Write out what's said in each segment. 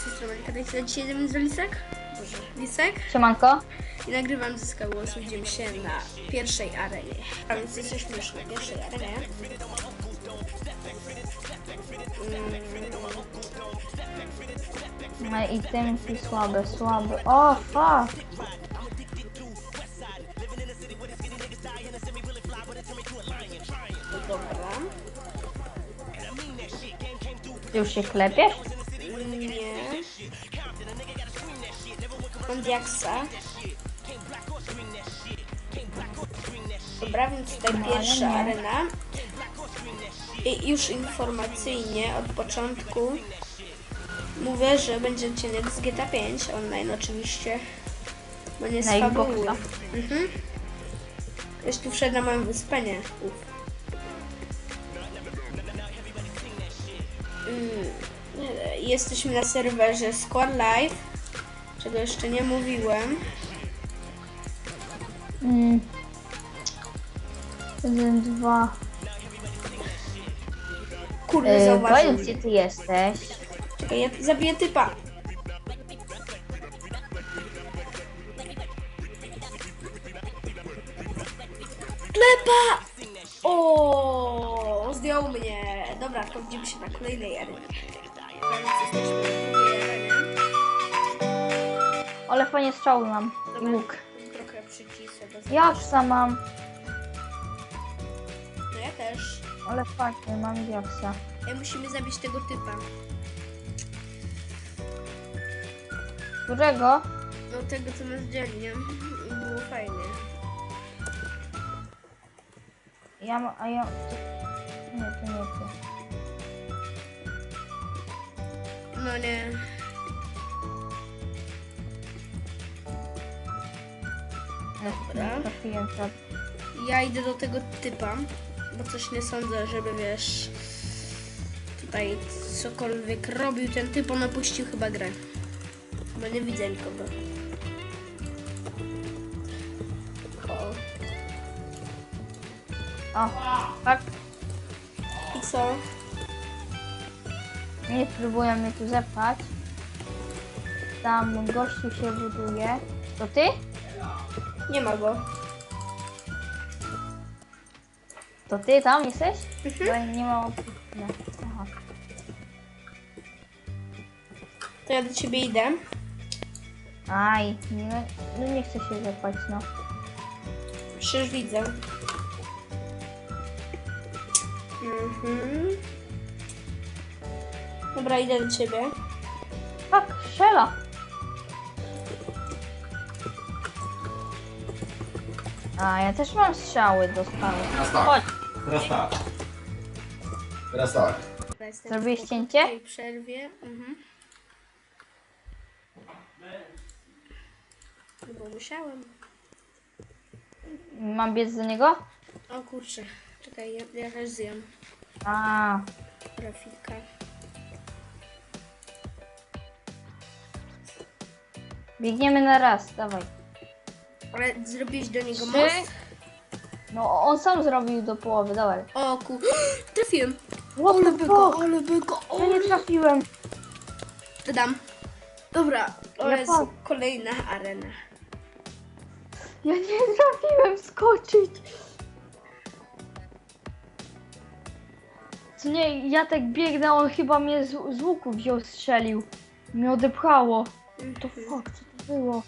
z tej strony dzisiaj jedziemy z Lisek? Boże, Lisek? Siemanko. I nagrywam ze Skywalsu, idziemy się na pierwszej arenie. A więc jesteśmy już na pierwszej arenie. No i tymki słabe, słabe. O, fuck. Dobra. Już się klepiesz? Mam diaksa. Dobra, więc tutaj No, pierwsza arena. I już informacyjnie od początku mówię, że będzie odcinek z GTA 5 online oczywiście. Bo nie z Na fabuły. Xboxa. Mhm. Już tu wszedł na moją wyspę, nie. Uf. Mm, Jesteśmy na serwerze Squad Live, czego jeszcze nie mówiłem. Mm. Jeden, dwa. Kurde, Yy, zauważyłem. powiedz, gdzie ty jesteś. Czekaj, ja zabiję typa. Klepa! O, zdjął mnie. Dobra, to widzimy się na kolejnej arenie. Ale fajnie strzał mam. I Dobra, łuk. trochę przycisę. do Jaksa mam. No ja też. Ale fajnie, mam jaksa. Ej, musimy zabić tego typa. Którego? No tego, co nas dzieli, nie? Było fajnie. Ja mam, a ja... Nie, to nie ty. No nie. Dobra. Trafiłem tak. Ja idę do tego typa, bo coś nie sądzę, żeby wiesz, tutaj cokolwiek robił ten typ, on opuścił chyba grę. Bo nie widzę nikogo. O. O, tak. I co? Nie próbują mnie tu zepchać. Tam gościu się buduje. To ty? Nie ma go. To ty tam jesteś? Mhm. Bo nie opcji. No. Aha. To ja do ciebie idę. Aj, nie, no nie chcę się zepchać, no. Przecież widzę. Mhm. Dobra, idę do ciebie. Tak, strzela. A, ja też mam strzały dostałem. Teraz tak. Chodź, Teraz tak. Teraz tak. Jestem Zrobiłeś po cięcie? krótkiej przerwie. Mhm. No Bo musiałem. mam biec do niego? O kurczę, czekaj, ja, ja też zjem A, grafika. biegniemy na raz, dawaj. Ale zrobiłeś do niego Trzy. most? No, on sam zrobił do połowy, dawaj. O ku... Trafiłem! What Ale the by go, fuck? ale by go, Ja nie trafiłem. To dam. Dobra, o Ja Jezu, pa- kolejna arena. Ja nie trafiłem skoczyć. Co nie, ja tak biegnę, on chyba mnie z, z łuku wziął, strzelił. Mnie odepchało. To fuck, co to było?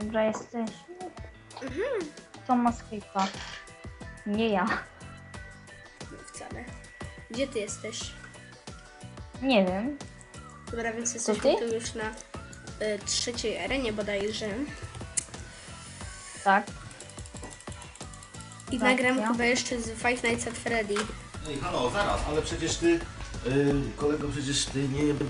Dobra, jesteś. Kto ma skrypta? Nie ja. No wcale. Gdzie ty jesteś? Nie wiem. Dobra, więc ty? jesteśmy tu już na y, trzeciej arenie bodajże. Tak. I Tak, nagram ja. chyba jeszcze z Five Nights at Freddy. Ej, halo, zaraz, ale przecież ty, yy, kolego, przecież ty nie